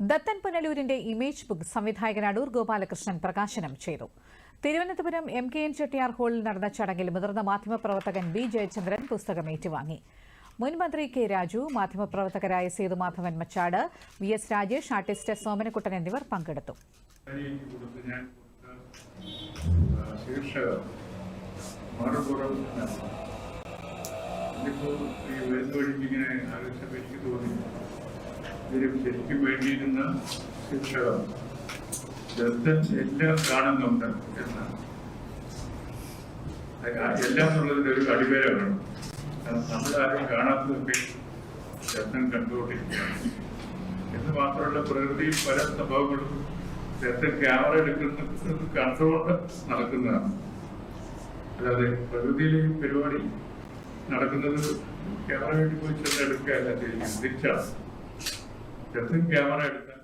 Dathan പുനലൂരിന്റെ image book സംവിധായകൻ അടൂർ ഗോപാലകൃഷ്ണൻ പ്രകാശനം ചെയ്തു. Thiruvananthapuram M K N Chettiar ഹാളിൽ നടന്ന ചടങ്ങിൽ മുതിർന്ന മാധ്യമപ്രവർത്തകൻ ബി ജയചന്ദ്രൻ പുസ്തകം ഏറ്റുവാങ്ങി. മുൻ മന്ത്രി K Raju മാധ്യമപ്രവർത്തകരായ Sethumadhavan Machad V S Rajesh artist Somanakuttan എന്നിവർ പങ്കെടുത്തു. ഇങ്ങനെ എനിക്ക് തോന്നി ഇതിന് ശരിക്കും വേണ്ടിയിരുന്ന ശീർഷകം ദത്തൻ എല്ലാം കാണുന്നുണ്ട് ആ എല്ലാം എന്നുള്ളതിന്റെ ഒരു അടിവേര വേണം നമ്മളാരും കാണാത്തതൊക്കെ ദത്തൻ കണ്ടുകൊണ്ടിരിക്കുകയാണ്. എന്ന് മാത്രമല്ല പ്രകൃതിയിൽ പല സംഭവങ്ങളും നേരത്തെ ക്യാമറ എടുക്കുന്നത് കണ്ടുകൊണ്ട് നടക്കുന്നതാണ്. അല്ലാതെ പ്രകൃതിയിലെ പരിപാടി നടക്കുന്നത് ക്യാമറ വേണ്ടി പോയി ചെന്ന് എടുക്കുകയല്ല ചെയ്യുന്നത്. തിരിച്ചാണ്. രസം ക്യാമറ എടുക്കാൻ